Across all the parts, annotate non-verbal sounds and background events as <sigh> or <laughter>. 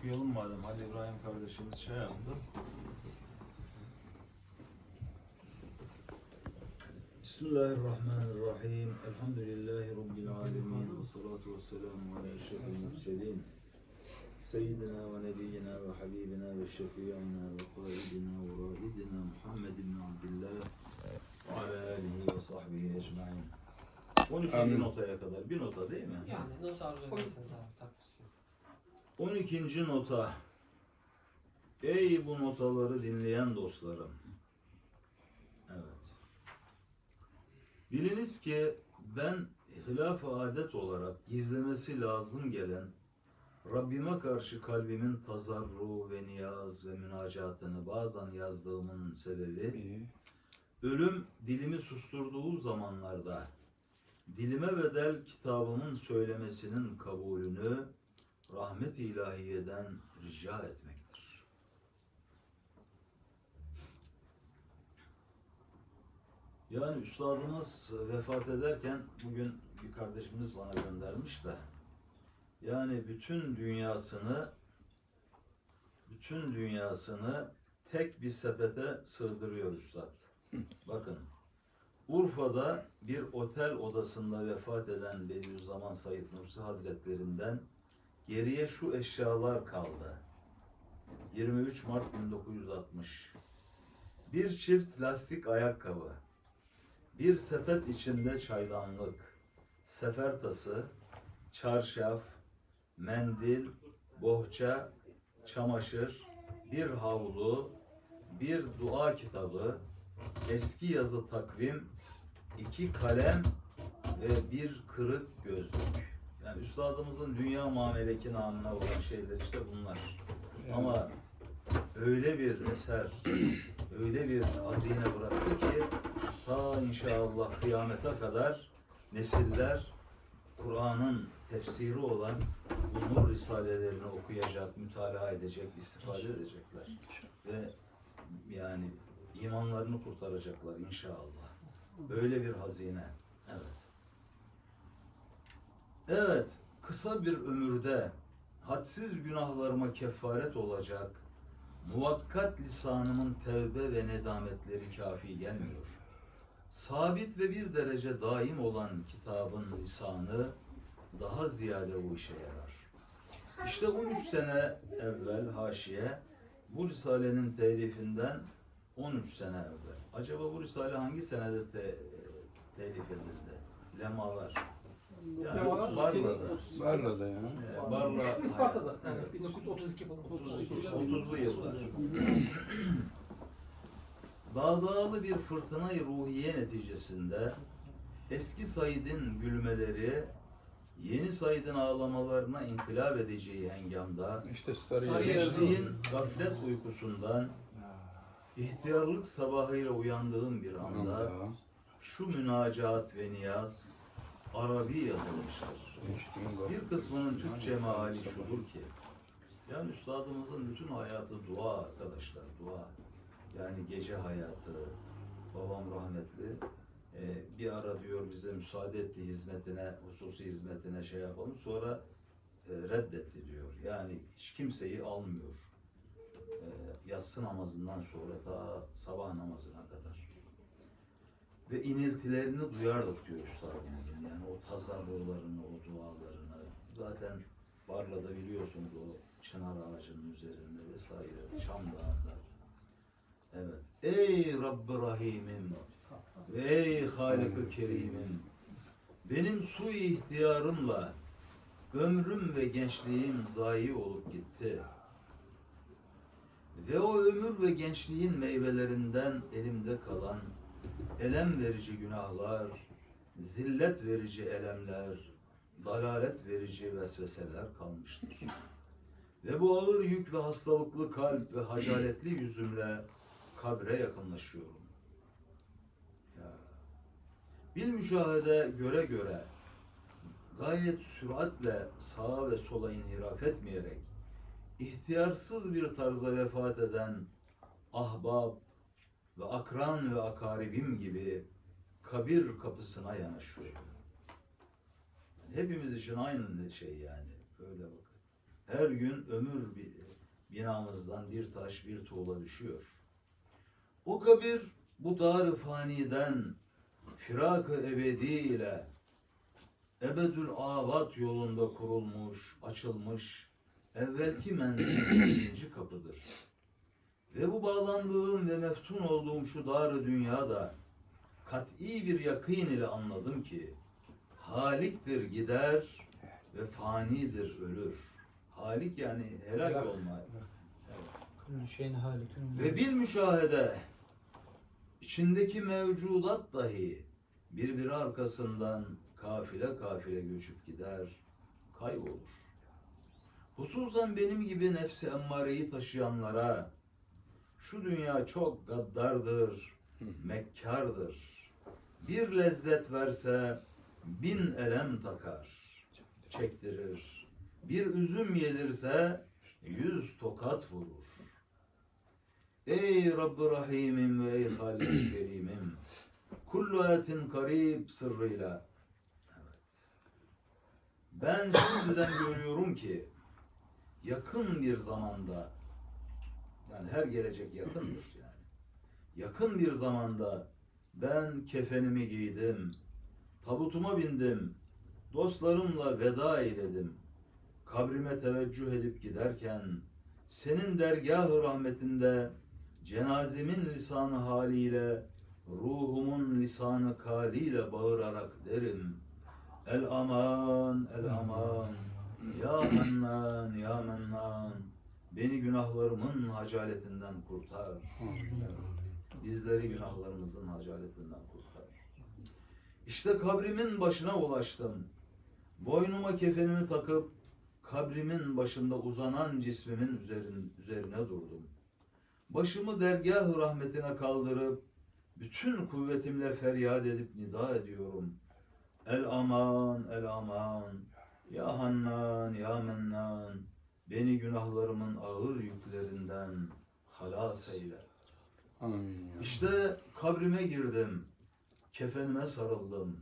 okuyalım madem. Halil İbrahim kardeşimiz şey yaptı. Bismillahirrahmanirrahim. Elhamdülillahi Rabbil alemin. Ve salatu ve selamu ala eşrefil murselin. Seyyidina ve nebiyyina ve habibina ve şefiyana ve kaidina ve rahidina Muhammed ibn Abdillah ve ala alihi ve sahbihi ecma'in. 12. Amin. notaya kadar. Bir nota değil mi? Yani nasıl arzu ederseniz abi takdirsin. 12. nota. Ey bu notaları dinleyen dostlarım. Evet. Biliniz ki ben hilaf adet olarak gizlemesi lazım gelen Rabbime karşı kalbimin tazarru ve niyaz ve münacatını bazen yazdığımın sebebi İyi. ölüm dilimi susturduğu zamanlarda dilime bedel kitabımın söylemesinin kabulünü rahmet ilahiyeden rica etmektir. Yani üstadımız vefat ederken bugün bir kardeşimiz bana göndermiş de yani bütün dünyasını bütün dünyasını tek bir sepete sığdırıyor üstad. Bakın Urfa'da bir otel odasında vefat eden Bediüzzaman Said Nursi Hazretlerinden geriye şu eşyalar kaldı. 23 Mart 1960. Bir çift lastik ayakkabı, bir sepet içinde çaydanlık, sefer tası, çarşaf, mendil, bohça, çamaşır, bir havlu, bir dua kitabı, eski yazı takvim, iki kalem ve bir kırık gözlük. Yani üstadımızın dünya muameleki namına olan şeyler işte bunlar. Ama öyle bir eser, öyle bir hazine bıraktı ki ta inşallah kıyamete kadar nesiller Kur'an'ın tefsiri olan bu nur risalelerini okuyacak, mütalaa edecek, istifade edecekler. Ve yani imanlarını kurtaracaklar inşallah. Böyle bir hazine. Evet. Evet, kısa bir ömürde hadsiz günahlarıma kefaret olacak muvakkat lisanımın tevbe ve nedametleri kafi gelmiyor. Sabit ve bir derece daim olan kitabın lisanı daha ziyade bu işe yarar. İşte 13 sene evvel haşiye bu Risale'nin telifinden 13 sene evvel. Acaba bu Risale hangi senede te, telif edildi? Lemalar. Yani Lemalar Barla'da. Barla'da ya. Ee, Barla, Kısmı Isparta'da. Evet. 1932 falan. 30'lu yıllar. Dağdağlı <clears throat> bir fırtınayı ruhiye neticesinde eski Said'in gülmeleri yeni Said'in ağlamalarına inkılap edeceği hengamda İşte gençliğin gaflet uykusundan ihtiyarlık sabahıyla uyandığım bir anda Anda. şu münacaat ve niyaz Arabi yazılmıştır. Bir kısmının Türkçe meali şudur ki, yani üstadımızın bütün hayatı dua arkadaşlar, dua. Yani gece hayatı, babam rahmetli, e, bir ara diyor bize müsaade etti hizmetine, hususi hizmetine şey yapalım. Sonra e, reddetti diyor. Yani hiç kimseyi almıyor. E, yatsı namazından sonra ta sabah namazına kadar. Ve iniltilerini duyardık diyor üstadımızın. Yani o tazarrularını, o dualarını. Zaten Barla'da biliyorsunuz o çınar ağacının üzerinde vesaire, Çam Dağı'nda. Evet. Ey Rabbi Rahim'im ve ey Halık-ı Kerim'im benim su ihtiyarımla ömrüm ve gençliğim zayi olup gitti. Ve o ömür ve gençliğin meyvelerinden elimde kalan elem verici günahlar, zillet verici elemler, dalalet verici vesveseler kalmıştır. Ve bu ağır yük ve hastalıklı kalp ve hacaletli yüzümle kabre yakınlaşıyorum. Ya. Bir müşahede göre göre gayet süratle sağa ve sola inhiraf etmeyerek ihtiyarsız bir tarzda vefat eden ahbab ve akran ve akaribim gibi kabir kapısına yanaşıyorum. Hepimiz için aynı şey yani. Öyle bakın. Her gün ömür bi- binamızdan bir taş bir tuğla düşüyor. O kabir bu dar faniden firak-ı ebedi ile ebedül avat yolunda kurulmuş, açılmış evvelki menzil birinci kapıdır. Ve bu bağlandığım ve meftun olduğum şu dar dünyada kat'i bir yakîn ile anladım ki haliktir gider ve fanidir ölür. Halik yani helak Helak. olma. Halikun. Ve bil müşahede içindeki mevcudat dahi birbiri arkasından kafile kafile göçüp gider, kaybolur. Hususen benim gibi nefsi emmareyi taşıyanlara şu dünya çok gaddardır, mekkardır. Bir lezzet verse bin elem takar, çektirir. Bir üzüm yedirse yüz tokat vurur. Ey Rabbi Rahimim ve ey Halik <clears throat> Kerimim. Kullu etin karib sırrıyla. Evet. Ben şimdiden görüyorum ki yakın bir zamanda yani her gelecek yakındır yani. Yakın bir zamanda ben kefenimi giydim. Tabutuma bindim. Dostlarımla veda eyledim. Kabrime teveccüh edip giderken senin dergah-ı rahmetinde cenazemin lisanı haliyle ruhumun lisanı kaliyle bağırarak derim. El aman, el aman, ya Hannan, ya Mennan, beni günahlarımın hacaletinden kurtar. Evet. Bizleri günahlarımızın hacaletinden kurtar. İşte kabrimin başına ulaştım. Boynuma kefenimi takıp kabrimin başında uzanan cismimin üzerin, üzerine durdum. Başımı dergah-ı rahmetine kaldırıp bütün kuvvetimle feryat edip nida ediyorum. El aman, el aman, ya Hannan, ya Mennan, beni günahlarımın ağır yüklerinden halas eyle. Amin. İşte kabrime girdim. Kefenime sarıldım.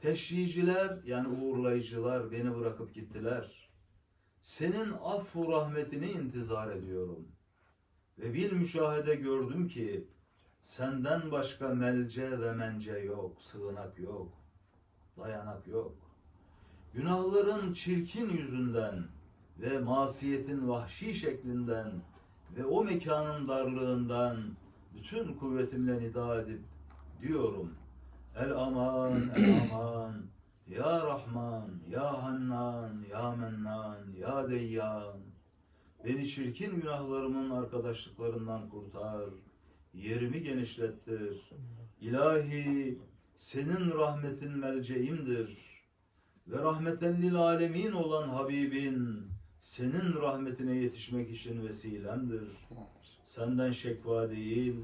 Teşriciler yani uğurlayıcılar beni bırakıp gittiler. Senin affu rahmetini intizar ediyorum. Ve bir müşahede gördüm ki senden başka melce ve mence yok, sığınak yok, dayanak yok. Günahların çirkin yüzünden ve masiyetin vahşi şeklinden ve o mekanın darlığından bütün kuvvetimle nida edip diyorum. El aman, el <clears throat> aman, ya Rahman, ya Hannan, ya Mennan, ya Deyyan. Beni çirkin günahlarımın arkadaşlıklarından kurtar. Yerimi genişlettir. İlahi, senin rahmetin melceğimdir. Ve rahmeten lil alemin olan Habibin, senin rahmetine yetişmek için vesilemdir. Senden şekva değil,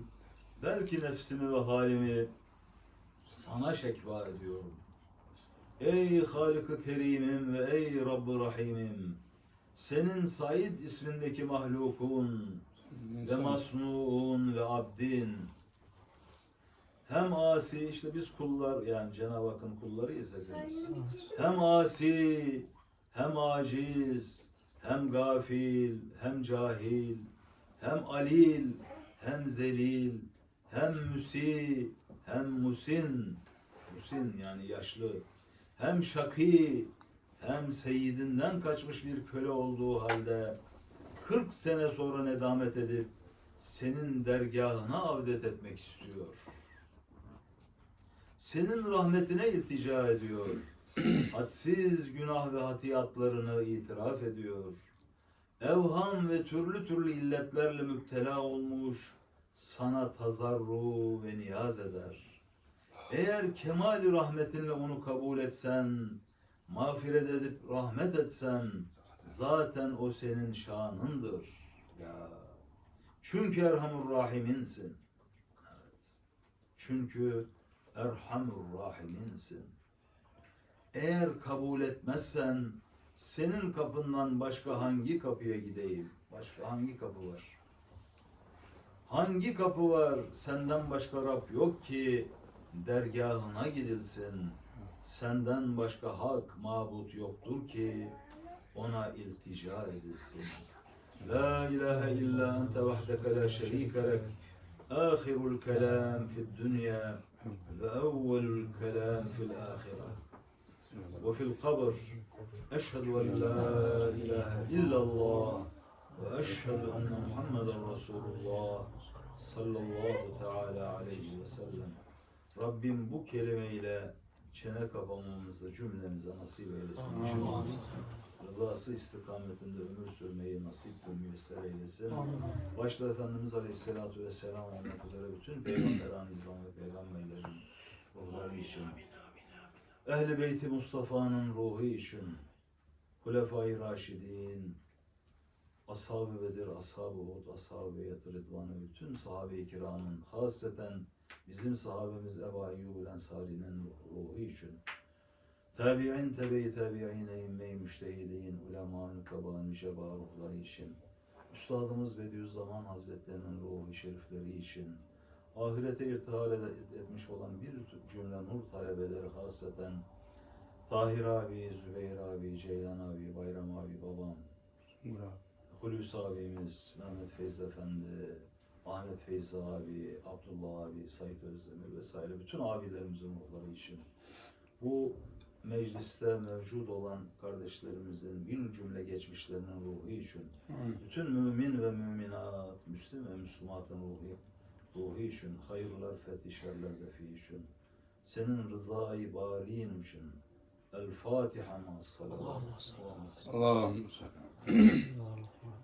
belki nefsimi ve halimi sana şekva ediyorum. Ey Halık-ı Kerim'im ve ey Rabb-ı Rahim'im, senin Said ismindeki mahlukun ve masnuun ve abdin hem asi işte biz kullar yani Cenab-ı Hakk'ın kullarıyız hepimiz. Hem asi hem aciz hem gafil hem cahil hem alil hem zelil hem müsi hem musin musin yani yaşlı hem şaki hem seyidinden kaçmış bir köle olduğu halde 40 sene sonra nedamet edip senin dergahına avdet etmek istiyor. Senin rahmetine iltica ediyor. <clears throat> Hadsiz günah ve hatiyatlarını itiraf ediyor. Evham ve türlü türlü illetlerle müptela olmuş sana tazarru ve niyaz eder. Eğer kemali rahmetinle onu kabul etsen, mağfiret edip rahmet etsen, zaten o senin şanındır. Ya. Çünkü Erhamur Rahiminsin. Evet. Çünkü Erhamur Rahiminsin. Eğer kabul etmezsen, senin kapından başka hangi kapıya gideyim? Başka hangi kapı var? Hangi kapı var? Senden başka Rab yok ki dergahına gidilsin. Senden başka hak mabut yoktur ki ona iltica edilsin. La ilahe illa ente vahdeke la şerike lek. Ahirul kelam fid dünya ve evvelul kelam fil ahire. Ve fil kabr. Eşhedü en la ilahe illallah ve eşhedü enne Muhammeden Resulullah sallallahu teala aleyhi ve sellem. Rabbim bu kelimeyle çene kapamamızı cümlemize nasip eylesin. inşallah. Rızası istikametinde ömür sürmeyi nasip ve müyesser eylesin. Başta Efendimiz Aleyhisselatü Vesselam olmak üzere bütün peygamberan izam ve peygamberlerin ruhları için. Ehl-i Beyti Mustafa'nın ruhu için. Hulefai Raşidin, Ashab-ı Bedir, Ashab-ı Hud, Ashab-ı Beyat Rıdvan'ı bütün sahabe-i kiramın, hasreten bizim sahabemiz Ebu Eyyub Ensari'nin ruhu için. Tabi'in, tebe-i tabi'in, eyyime-i müştehidin, ulema-ı nükaba, nüceba ruhları için. Üstadımız Bediüzzaman Hazretlerinin ruhu şerifleri için. Ahirete irtihal etmiş olan bir cümle nur talebeleri hasreten Tahir abi, Zübeyir abi, Ceylan abi, Bayram abi, babam, Bravo. Hulusi abimiz, Mehmet Feyzi Efendi, Ahmet Feyzi abi, Abdullah abi, Sait Özdemir vesaire bütün abilerimizin ruhları için. Bu mecliste mevcut olan kardeşlerimizin bin cümle geçmişlerinin ruhu için bütün mümin ve müminat, Müslüm ve Müslümatın ruhu, ruhu için, hayırlar, fetişlerler defi için, senin rızayı barin için, El Fatiha ma sallallahu aleyhi ve sellem. Allah'ım salli. Allah'ım.